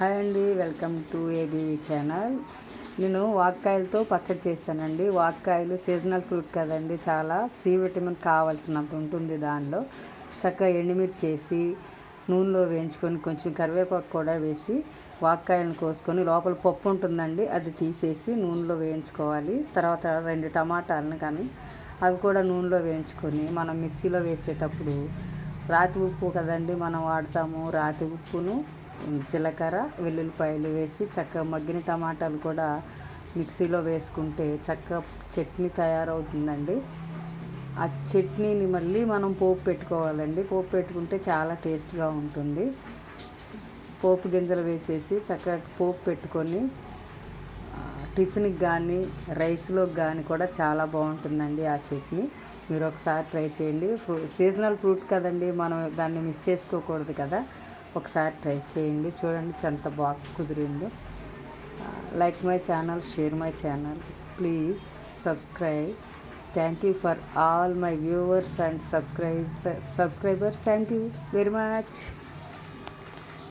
Hi అండి welcome to ABV channel. నేను వాక్కాయలతో పచ్చడి చేశానండి. వాక్కాయలు సీజనల్ ఫ్రూట్ కదండి చాలా సి విటమిన్ కావాల్సినంత ఉంటుంది దానిలో. చక్కగా ఎండుమిర్చి చేసి నూనెలో వేయించుకొని కొంచెం కరివేపాకు కూడా వేసి వాక్కాయలను కోసుకొని లోపల పప్పు ఉంటుందండి అది తీసేసి నూనెలో వేయించుకోవాలి. తర్వాత రెండు టమాటాలను కానీ అవి కూడా నూనెలో వేయించుకొని మనం మిక్సీలో వేసేటప్పుడు రాతి ఉప్పు కదండి మనం వాడతాము. రాతి ఉప్పును జీలకర్ర వెల్లుల్లిపాయలు వేసి చక్కగా మగ్గిన టమాటాలు కూడా మిక్సీలో వేసుకుంటే చక్క చట్నీ తయారవుతుందండి. ఆ చట్నీని మళ్ళీ మనం పోపు పెట్టుకోవాలండి. పోపు పెట్టుకుంటే చాలా టేస్ట్గా ఉంటుంది. పోపు గింజలు వేసేసి చక్కగా పోపు పెట్టుకొని టిఫిన్కి కానీ రైస్లోకి కానీ కూడా చాలా బాగుంటుందండి ఆ చట్నీ. మీరు ఒకసారి ట్రై చేయండి. ఫ్రూ సీజనల్ ఫ్రూట్ కదండి మనం దాన్ని మిస్ చేసుకోకూడదు కదా. ఒకసారి ట్రై చేయండి. చూడండి ఎంత బాగా కుదిరిందో. Like my channel share my channel. Please subscribe. Thank you for all my viewers and subscribe subscribers. Thank you very much.